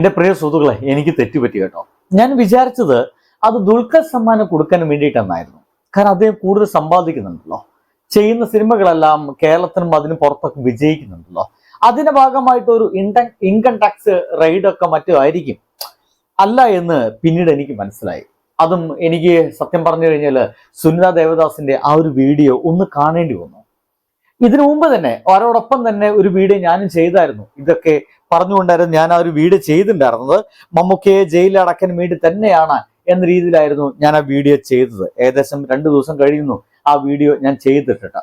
എന്റെ പ്രിയ സുഹൃത്തുക്കളെ എനിക്ക് തെറ്റുപറ്റി കേട്ടോ. ഞാൻ വിചാരിച്ചത് അത് ദുൽഖർ സമ്മാനം കൊടുക്കാൻ വേണ്ടിയിട്ടെന്നായിരുന്നു. കാരണം അദ്ദേഹം കൂടുതൽ സമ്പാദിക്കുന്നുണ്ടല്ലോ. ചെയ്യുന്ന സിനിമകളെല്ലാം കേരളത്തിനും അതിനും പുറത്തൊക്കെ വിജയിക്കുന്നുണ്ടല്ലോ. അതിന്റെ ഭാഗമായിട്ട് ഒരു ഇൻകം ഇൻകം ടാക്സ് റെയ്ഡൊക്കെ മറ്റും ആയിരിക്കും. അല്ല എന്ന് പിന്നീട് എനിക്ക് മനസ്സിലായി. അതും എനിക്ക് സത്യം പറഞ്ഞു കഴിഞ്ഞാൽ സുനിത ദേവദാസിന്റെ ആ ഒരു വീഡിയോ ഒന്ന് കാണേണ്ടി വന്നു. ഇതിനു മുമ്പ് തന്നെ അവരോടൊപ്പം തന്നെ ഒരു വീഡിയോ ഞാനും ചെയ്തായിരുന്നു. ഇതൊക്കെ പറഞ്ഞുകൊണ്ടായിരുന്നു ഞാൻ ആ ഒരു വീഡിയോ ചെയ്തിട്ടുണ്ടായിരുന്നത്. മമ്മൂക്കയെ ജയിലിൽ അടക്കാൻ വേണ്ടി തന്നെയാണ് എന്ന രീതിയിലായിരുന്നു ഞാൻ ആ വീഡിയോ ചെയ്തത്. ഏകദേശം രണ്ടു ദിവസം കഴിയുന്നു ആ വീഡിയോ ഞാൻ ചെയ്തിട്ടിട്ട്.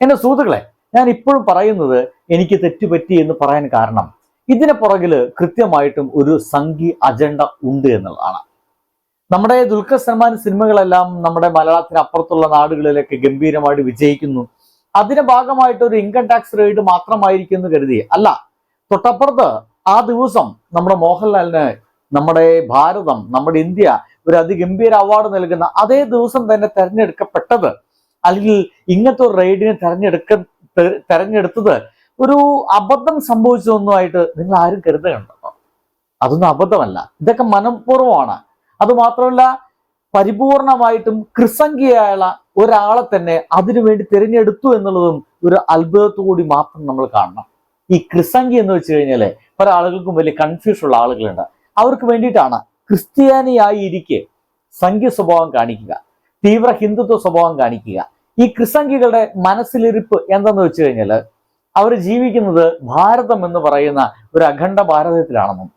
എന്റെ സുഹൃത്തുക്കളെ ഞാൻ ഇപ്പോഴും പറയുന്നത് എനിക്ക് തെറ്റുപറ്റി എന്ന് പറയാൻ കാരണം ഇതിന് പുറകിൽ കൃത്യമായിട്ടും ഒരു സംഘി അജണ്ട ഉണ്ട് എന്നുള്ളതാണ്. നമ്മുടെ ദുൽഖർ സൽമാൻ സിനിമകളെല്ലാം നമ്മുടെ മലയാളത്തിന് അപ്പുറത്തുള്ള നാടുകളിലൊക്കെ ഗംഭീരമായിട്ട് വിജയിക്കുന്നു. അതിന്റെ ഭാഗമായിട്ട് ഒരു ഇൻകം ടാക്സ് റേറ്റ് മാത്രമായിരിക്കും എന്ന് കരുതി. അല്ല തൊട്ടപ്പുറത്ത് ആ ദിവസം നമ്മുടെ മോഹൻലാലിന് നമ്മുടെ ഭാരതം നമ്മുടെ ഇന്ത്യ ഒരു അതിഗംഭീര അവാർഡ് നൽകുന്ന അതേ ദിവസം തന്നെ തെരഞ്ഞെടുക്കപ്പെട്ടത് അല്ലെങ്കിൽ ഇങ്ങനത്തെ ഒരു റെയ്ഡിനെ തെരഞ്ഞെടുക്ക തെരഞ്ഞെടുത്തത് ഒരു അബദ്ധം സംഭവിച്ചതൊന്നുമായിട്ട് നിങ്ങൾ ആരും കരുതുകയുണ്ടോ? അതൊന്നും അബദ്ധമല്ല. ഇതൊക്കെ മനഃപൂർവമാണ്. അതുമാത്രമല്ല പരിപൂർണമായിട്ടും കൃസംഖ്യയായുള്ള ഒരാളെ തന്നെ അതിനു വേണ്ടി തിരഞ്ഞെടുത്തു എന്നുള്ളതും ഒരു അത്ഭുതത്തോടി മാത്രം നമ്മൾ കാണണം. ഈ ക്രിസംഗി എന്ന് വെച്ച് കഴിഞ്ഞാൽ പല ആളുകൾക്കും വലിയ കൺഫ്യൂഷൻ ഉള്ള ആളുകളുണ്ട്. അവർക്ക് വേണ്ടിയിട്ടാണ് ക്രിസ്ത്യാനിയായി ഇരിക്കെ സംഖ്യ സ്വഭാവം കാണിക്കുക തീവ്ര ഹിന്ദുത്വ സ്വഭാവം കാണിക്കുക. ഈ ക്രിസംഗികളുടെ മനസ്സിലിരിപ്പ് എന്തെന്ന് വെച്ച് കഴിഞ്ഞാൽ അവർ ജീവിക്കുന്നത് ഭാരതം എന്ന് പറയുന്ന ഒരു അഖണ്ഡ ഭാരതത്തിലാണെന്നും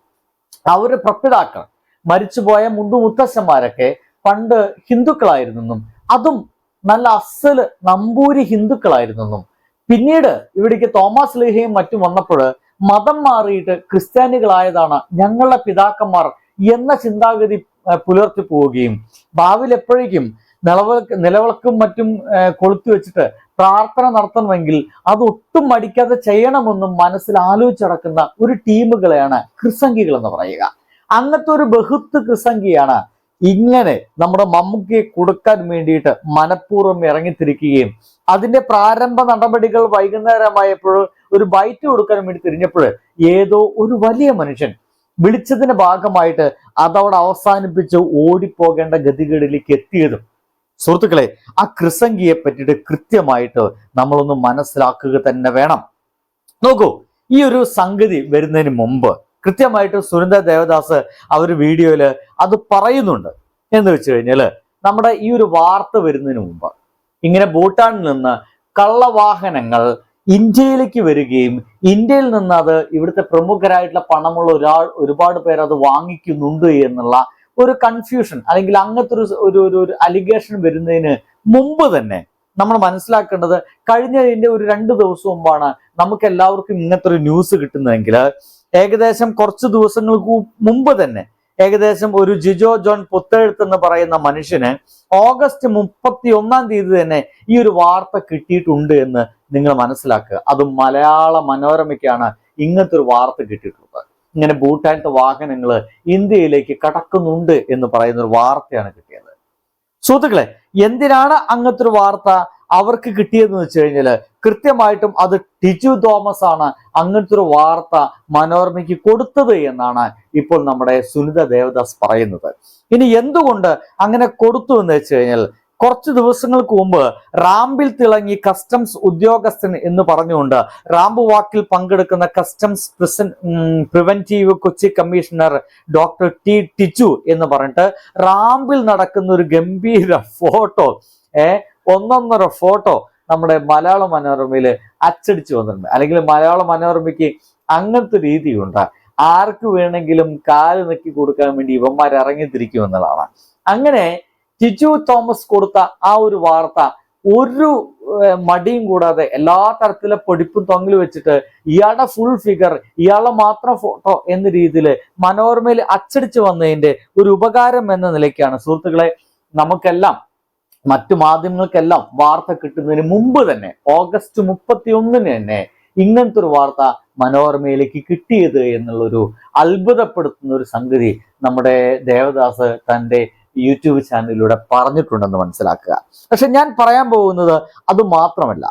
അവരുടെ പ്രപിതാക്കൾ മരിച്ചുപോയ മുന്തു മുത്തശ്ശന്മാരൊക്കെ പണ്ട് ഹിന്ദുക്കളായിരുന്നെന്നും അതും നല്ല അസൽ നമ്പൂരി ഹിന്ദുക്കളായിരുന്നെന്നും. പിന്നീട് ഇവിടേക്ക് തോമസ് ലേഹയും മറ്റും വന്നപ്പോൾ മതം മാറിയിട്ട് ക്രിസ്ത്യാനികളായതാണ് ഞങ്ങളുടെ പിതാക്കന്മാർ എന്ന ചിന്താഗതി പുലർത്തി പോവുകയും ഭാവിയിൽ എപ്പോഴേക്കും നിലവിളക്ക് നിലവിളക്കും മറ്റും കൊളുത്തി വെച്ചിട്ട് പ്രാർത്ഥന നടത്തണമെങ്കിൽ അത് ഒട്ടും മടിക്കാതെ ചെയ്യണമെന്നും മനസ്സിൽ ആലോചിച്ചടക്കുന്ന ഒരു ടീമുകളെയാണ് ക്രിസംഖികൾ എന്ന് പറയുക. അങ്ങനത്തെ ഒരു ബഹുത്ത് ക്രിസംഖിയാണ് ഇങ്ങനെ നമ്മുടെ മമ്മൂക്കയെ കൊടുക്കാൻ വേണ്ടിയിട്ട് മനഃപൂർവം ഇറങ്ങിത്തിരിക്കുകയും അതിന്റെ പ്രാരംഭ നടപടികൾ വൈകുന്നേരമായപ്പോൾ ഒരു ബൈറ്റ് കൊടുക്കാൻ വേണ്ടി തിരിഞ്ഞപ്പോൾ ഏതോ ഒരു വലിയ മനുഷ്യൻ വിളിച്ചതിന്റെ ഭാഗമായിട്ട് അതവിടെ അവസാനിപ്പിച്ച് ഓടിപ്പോകേണ്ട ഗതികേടിലേക്ക് എത്തിയതും. സുഹൃത്തുക്കളെ ആ കൃസംഗിയെ പറ്റിയിട്ട് കൃത്യമായിട്ട് നമ്മളൊന്ന് മനസ്സിലാക്കുക തന്നെ വേണം. നോക്കൂ ഈ ഒരു സംഗതി വരുന്നതിന് മുമ്പ് കൃത്യമായിട്ട് സുനന്ദ ദേവദാസ് ആ ഒരു വീഡിയോയിൽ അത് പറയുന്നുണ്ട് എന്ന് വെച്ച് കഴിഞ്ഞാൽ നമ്മുടെ ഈ ഒരു വാർത്ത വരുന്നതിന് മുമ്പ് ഇങ്ങനെ ഭൂട്ടാനിൽ നിന്ന് കള്ളവാഹനങ്ങൾ ഇന്ത്യയിലേക്ക് വരികയും ഇന്ത്യയിൽ നിന്ന് അത് ഇവിടുത്തെ പ്രമുഖരായിട്ടുള്ള പണമുള്ള ഒരാൾ ഒരുപാട് പേർ അത് വാങ്ങിക്കുന്നുണ്ട് എന്നുള്ള ഒരു കൺഫ്യൂഷൻ അല്ലെങ്കിൽ അങ്ങനത്തെ ഒരു ഒരു ഒരു ഒരു അലിഗേഷൻ വരുന്നതിന് മുമ്പ് തന്നെ നമ്മൾ മനസ്സിലാക്കേണ്ടത് കഴിഞ്ഞതിന്റെ ഒരു രണ്ട് ദിവസം മുമ്പാണ് നമുക്ക് എല്ലാവർക്കും ഇങ്ങനത്തെ ഒരു ന്യൂസ് കിട്ടുന്നതെങ്കിൽ ഏകദേശം കുറച്ച് ദിവസങ്ങൾക്ക് മുമ്പ് തന്നെ ഏകദേശം ഒരു ജിജോ ജോൺ പുത്തെഴുത്ത് എന്ന് പറയുന്ന മനുഷ്യന് ഓഗസ്റ്റ് മുപ്പത്തി ഒന്നാം തീയതി തന്നെ ഈ ഒരു വാർത്ത കിട്ടിയിട്ടുണ്ട് എന്ന് നിങ്ങൾ മനസ്സിലാക്കുക. അതും മലയാള മനോരമയ്ക്കാണ് ഇങ്ങനത്തെ ഒരു വാർത്ത കിട്ടിയിട്ടുള്ളത്. ഇങ്ങനെ ഭൂട്ടാനത്തെ വാഹനങ്ങൾ ഇന്ത്യയിലേക്ക് കടക്കുന്നുണ്ട് എന്ന് പറയുന്ന ഒരു വാർത്തയാണ് കിട്ടിയത്. സുഹൃത്തുക്കളെ എന്തിനാണ് അങ്ങനത്തെ ഒരു വാർത്ത അവർക്ക് കിട്ടിയതെന്ന് വെച്ച് കഴിഞ്ഞാൽ കൃത്യമായിട്ടും അത് ടിജു തോമസ് ആണ് അങ്ങനത്തെ ഒരു വാർത്ത മനോരമയ്ക്ക് കൊടുത്തത് എന്നാണ് ഇപ്പോൾ നമ്മുടെ സുനിത ദേവദാസ് പറയുന്നത്. ഇനി എന്തുകൊണ്ട് അങ്ങനെ കൊടുത്തു എന്ന് വെച്ച് കഴിഞ്ഞാൽ കുറച്ച് ദിവസങ്ങൾക്ക് മുമ്പ് റാമ്പിൽ തിളങ്ങി കസ്റ്റംസ് ഉദ്യോഗസ്ഥൻ എന്ന് പറഞ്ഞുകൊണ്ട് റാമ്പ് വാക്കിൽ പങ്കെടുക്കുന്ന customs prison preventive Kochi commissioner doctor T ടിച്ചു എന്ന് പറഞ്ഞിട്ട് റാമ്പിൽ നടക്കുന്ന ഒരു ഗംഭീര ഫോട്ടോ ഏ ഒന്നൊന്നര ഫോട്ടോ നമ്മുടെ മലയാള മനോരമയിൽ അച്ചടിച്ചു വന്നിട്ടുണ്ട്. അല്ലെങ്കിൽ മലയാള മനോരമയ്ക്ക് അങ്ങനത്തെ രീതിയുണ്ട്. ആർക്ക് വേണമെങ്കിലും കാൽ നെക്കി കൊടുക്കാൻ വേണ്ടി ഇവന്മാർ ഇറങ്ങിത്തിരിക്കും എന്നുള്ളതാണ്. അങ്ങനെ ടിജു തോമസ് കൊടുത്ത ആ ഒരു വാർത്ത ഒരു മടിയും കൂടാതെ എല്ലാ തരത്തിലെ പൊടിപ്പും തൊങ്ങിൽ വെച്ചിട്ട് ഇയാളുടെ ഫുൾ ഫിഗർ ഇയാളെ മാത്രം ഫോട്ടോ എന്ന രീതിയിൽ മനോരമയിൽ അച്ചടിച്ചു വന്നതിന്റെ ഒരു ഉപകാരം എന്ന നിലയ്ക്കാണ്. സുഹൃത്തുക്കളെ നമുക്കെല്ലാം മറ്റു മാധ്യമങ്ങൾക്കെല്ലാം വാർത്ത കിട്ടുന്നതിന് മുമ്പ് തന്നെ ഓഗസ്റ്റ് മുപ്പത്തി ഒന്നിന് തന്നെ ഇങ്ങനത്തെ ഒരു വാർത്ത മനോരമയിലേക്ക് കിട്ടിയത് എന്നുള്ളൊരു അത്ഭുതപ്പെടുത്തുന്ന ഒരു സംഗതി നമ്മുടെ ദേവദാസ് തന്റെ യൂട്യൂബ് ചാനലിലൂടെ പറഞ്ഞിട്ടുണ്ടെന്ന് മനസ്സിലാക്കുക. പക്ഷെ ഞാൻ പറയാൻ പോകുന്നത് അത് മാത്രമല്ല.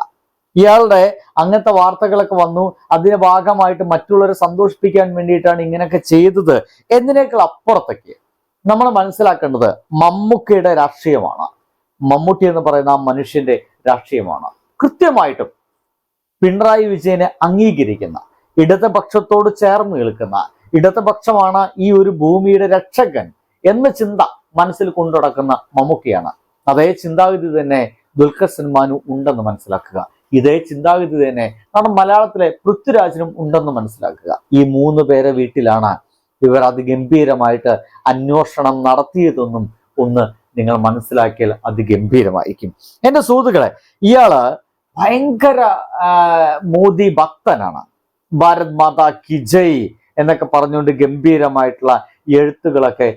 ഇയാളുടെ അങ്ങനത്തെ വാർത്തകളൊക്കെ വന്നു അതിന്റെ ഭാഗമായിട്ട് മറ്റുള്ളവരെ സന്തോഷിപ്പിക്കാൻ വേണ്ടിയിട്ടാണ് ഇങ്ങനെയൊക്കെ ചെയ്തത് എന്നതിനേക്കാൾ അപ്പുറത്തേക്ക് നമ്മൾ മനസ്സിലാക്കേണ്ടത് മമ്മൂക്കയുടെ രാഷ്ട്രീയമാണ്. മമ്മൂട്ടി എന്ന് പറയുന്ന ആ മനുഷ്യന്റെ രാഷ്ട്രീയമാണ്. കൃത്യമായിട്ടും പിണറായി വിജയനെ അംഗീകരിക്കുന്ന ഇടതുപക്ഷത്തോട് ചേർന്ന് നിൽക്കുന്ന ഇടതുപക്ഷമാണ് ഈ ഒരു ഭൂമിയുടെ രക്ഷകൻ എന്ന ചിന്ത മനസ്സിൽ കൊണ്ടുടക്കുന്ന മമ്മൂക്കിയാണ് അതേ ചിന്താഗതി തന്നെ ദുൽഖർ സൽമാനും ഉണ്ടെന്ന് മനസ്സിലാക്കുക. ഇതേ ചിന്താഗതി തന്നെ നമ്മുടെ മലയാളത്തിലെ പൃഥ്വിരാജിനും ഉണ്ടെന്ന് മനസ്സിലാക്കുക. ഈ മൂന്ന് പേരെ വീട്ടിലാണ് ഇവർ അതിഗംഭീരമായിട്ട് അന്വേഷണം നടത്തിയതെന്നും ഒന്ന് നിങ്ങൾ മനസ്സിലാക്കിയാൽ അതിഗംഭീരമായിരിക്കും. എന്റെ സുഹൃത്തുക്കളെ ഇയാൾ ഭയങ്കര മോദി ഭക്തനാണ്. ഭാരത് മാതാ കി ജയ് എന്നൊക്കെ പറഞ്ഞുകൊണ്ട് ഗംഭീരമായിട്ടുള്ള എഴുത്തുകളൊക്കെ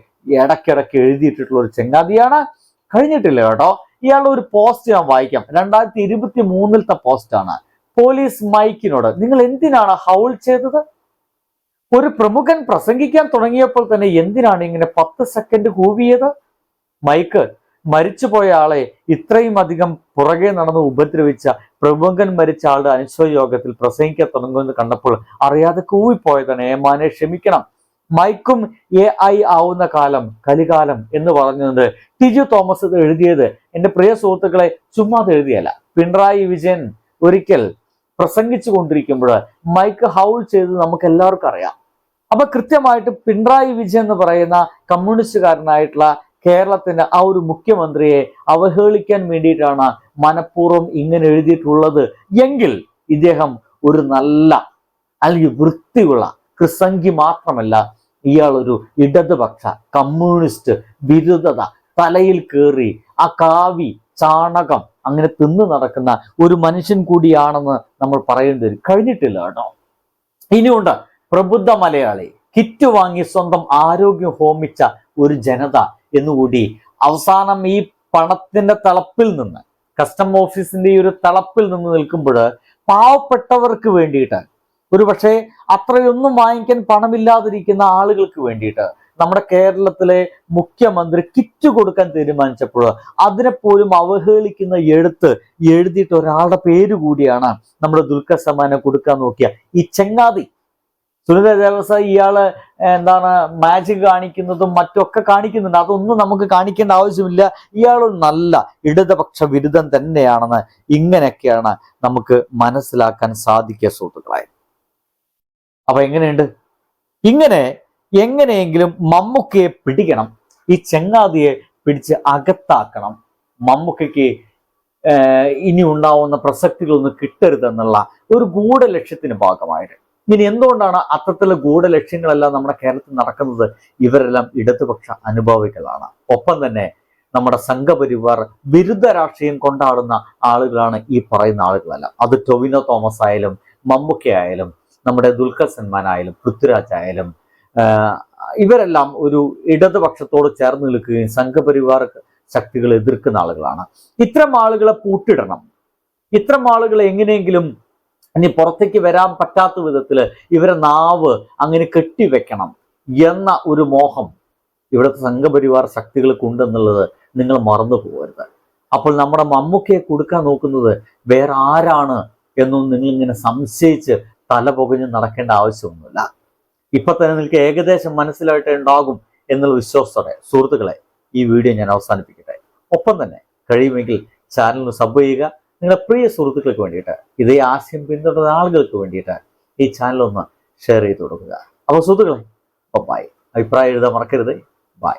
ഇടയ്ക്കിടയ്ക്ക് എഴുതിയിട്ടുള്ള ഒരു ചെങ്ങാതിയാണ്. കഴിഞ്ഞിട്ടില്ല കേട്ടോ. ഇയാളുടെ ഒരു പോസ്റ്റ് ഞാൻ വായിക്കാം. രണ്ടായിരത്തി ഇരുപത്തി മൂന്നിലത്തെ പോസ്റ്റാണ്. പോലീസ് മൈക്കിനോട് നിങ്ങൾ എന്തിനാണ് ഹൗൾ ചെയ്തത്? ഒരു പ്രമുഖൻ പ്രസംഗിക്കാൻ തുടങ്ങിയപ്പോൾ തന്നെ എന്തിനാണ് ഇങ്ങനെ പത്ത് സെക്കൻഡ് കൂവിയത്? മൈക്ക് മരിച്ചുപോയ ആളെ ഇത്രയും അധികം പുറകെ നടന്ന് ഉപദ്രവിച്ച പ്രമുഖൻ മരിച്ച ആളുടെ അനുശ്വര യോഗത്തിൽ പ്രസംഗിക്കാൻ തുടങ്ങുമെന്ന് കണ്ടപ്പോൾ അറിയാതെ കൂവിപ്പോയതാണ്. ഏമാനെ ക്ഷമിക്കണം. മൈക്കും എ ഐ ആവുന്ന കാലം കലികാലം എന്ന് പറഞ്ഞത് ടിജു തോമസ് എഴുതിയത് എന്റെ പ്രിയ സുഹൃത്തുക്കളെ ചുമ്മാ എഴുതിയല്ല. പിണറായി വിജയൻ ഒരിക്കൽ പ്രസംഗിച്ചു കൊണ്ടിരിക്കുമ്പോൾ മൈക്ക് ഹൗൾ ചെയ്ത് നമുക്ക് എല്ലാവർക്കും അറിയാം. അപ്പൊ കൃത്യമായിട്ട് പിണറായി വിജയൻ എന്ന് പറയുന്ന കമ്മ്യൂണിസ്റ്റുകാരനായിട്ടുള്ള കേരളത്തിന്റെ ആ ഒരു മുഖ്യമന്ത്രിയെ അവഹേളിക്കാൻ വേണ്ടിയിട്ടാണ് മനഃപൂർവം ഇങ്ങനെ എഴുതിയിട്ടുള്ളത്. എങ്കിൽ ഇദ്ദേഹം ഒരു നല്ല അല്ലെങ്കിൽ വൃത്തിയുള്ള ക്രിസംഖി മാത്രമല്ല ഇയാൾ ഒരു ഇടതുപക്ഷ കമ്മ്യൂണിസ്റ്റ് ബിരുദത തലയിൽ കയറി ആ കാവി ചാണകം അങ്ങനെ തിന്നു നടക്കുന്ന ഒരു മനുഷ്യൻ കൂടിയാണെന്ന് നമ്മൾ പറയേണ്ടി വരും. കഴിഞ്ഞിട്ടില്ല കേട്ടോ. ഇനിയുണ്ട് പ്രബുദ്ധ മലയാളി. കിറ്റ് വാങ്ങി സ്വന്തം ആരോഗ്യം ഹോമിച്ച ഒരു ജനത. എന്നുകൂടി അവസാനം ഈ പണത്തിന്റെ തളപ്പിൽ നിന്ന് കസ്റ്റം ഓഫീസിന്റെ ഈ ഒരു തളപ്പിൽ നിന്ന് നിൽക്കുമ്പോൾ പാവപ്പെട്ടവർക്ക് വേണ്ടിയിട്ട് ഒരു പക്ഷേ അത്രയൊന്നും വാങ്ങിക്കാൻ പണമില്ലാതിരിക്കുന്ന ആളുകൾക്ക് വേണ്ടിയിട്ട് നമ്മുടെ കേരളത്തിലെ മുഖ്യമന്ത്രി കിറ്റ് കൊടുക്കാൻ തീരുമാനിച്ചപ്പോൾ അതിനെപ്പോലും അവഹേളിക്കുന്ന എഴുത്ത് എഴുതിയിട്ട് ഒരാളുടെ പേര് കൂടിയാണ് നമ്മുടെ ദുൽഖർ സമ്മാനം കൊടുക്കാൻ നോക്കിയ ഈ ചെങ്ങാതി. സുനിത ദേവസായി ഇയാൾ എന്താണ് മാജിക് കാണിക്കുന്നതും മറ്റൊക്കെ കാണിക്കുന്നുണ്ട്. അതൊന്നും നമുക്ക് കാണിക്കേണ്ട ആവശ്യമില്ല. ഇയാൾ നല്ല ഇടതുപക്ഷ ബിരുദം തന്നെയാണെന്ന് ഇങ്ങനെയൊക്കെയാണ് നമുക്ക് മനസ്സിലാക്കാൻ സാധിക്കുക സുഹൃത്തുക്കളായി അപ്പൊ എങ്ങനെയുണ്ട്? ഇങ്ങനെ എങ്ങനെയെങ്കിലും മമ്മൂക്കയെ പിടിക്കണം. ഈ ചെങ്ങാതിയെ പിടിച്ച് അകത്താക്കണം. മമ്മൂക്കയ്ക്ക് ഇനി ഉണ്ടാവുന്ന പ്രസക്തികളൊന്നും കിട്ടരുതെന്നുള്ള ഒരു ഗൂഢലക്ഷ്യത്തിന് ഭാഗമായിട്ട്. ഇനി എന്തുകൊണ്ടാണ് അത്തരത്തിലുള്ള ഗൂഢലക്ഷ്യങ്ങളെല്ലാം നമ്മുടെ കേരളത്തിൽ നടക്കുന്നത്? ഇവരെല്ലാം ഇടതുപക്ഷ അനുഭാവികളാണ്. ഒപ്പം തന്നെ നമ്മുടെ സംഘപരിവാർ വിരുദ്ധ രാഷ്ട്രീയം കൊണ്ടാടുന്ന ആളുകളാണ് ഈ പറയുന്ന ആളുകളല്ല. അത് ടൊവിനോ തോമസ് ആയാലും മമ്മൂക്ക ആയാലും നമ്മുടെ ദുൽഖർ സൽമാൻ ആയാലും പൃഥ്വിരാജ് ആയാലും ഇവരെല്ലാം ഒരു ഇടതുപക്ഷത്തോട് ചേർന്ന് നിൽക്കുകയും സംഘപരിവാർ ശക്തികൾ എതിർക്കുന്ന ആളുകളാണ്. ഇത്തരം ആളുകളെ പൂട്ടിടണം. ഇത്തരം ആളുകളെ എങ്ങനെയെങ്കിലും ഇനി പുറത്തേക്ക് വരാൻ പറ്റാത്ത വിധത്തിൽ ഇവരെ നാവ് അങ്ങനെ കെട്ടിവെക്കണം എന്ന ഒരു മോഹം ഇവിടുത്തെ സംഘപരിവാർ ശക്തികൾക്ക് ഉണ്ടെന്നുള്ളത് നിങ്ങൾ മറന്നു പോകരുത്. അപ്പോൾ നമ്മുടെ മമ്മൂക്കയെ കൊടുക്കാൻ നോക്കുന്നത് വേറെ ആരാണ് എന്നൊന്നും നിങ്ങൾ ഇങ്ങനെ സംശയിച്ച് തല പുകഞ്ഞ് നടക്കേണ്ട ആവശ്യമൊന്നുമില്ല. ഇപ്പൊ തന്നെ നിങ്ങൾക്ക് ഏകദേശം മനസ്സിലായിട്ട് ഉണ്ടാകും എന്നുള്ള വിശ്വാസത്തോടെ സുഹൃത്തുക്കളെ ഈ വീഡിയോ ഞാൻ അവസാനിപ്പിക്കട്ടെ. ഒപ്പം തന്നെ കഴിയുമെങ്കിൽ ചാനലിന് സബ് ചെയ്യുക നിങ്ങളുടെ പ്രിയ സുഹൃത്തുക്കൾക്ക് വേണ്ടിയിട്ട് ഇതേ ആശയം പിന്തുടരുന്ന ആളുകൾക്ക് വേണ്ടിയിട്ട് ഈ ചാനൽ ഒന്ന് ഷെയർ ചെയ്ത് കൊടുക്കുക. അപ്പോൾ സുഹൃത്തുക്കളെ ബൈ അഭിപ്രായം എഴുതാൻ മറക്കരുത്. ബൈ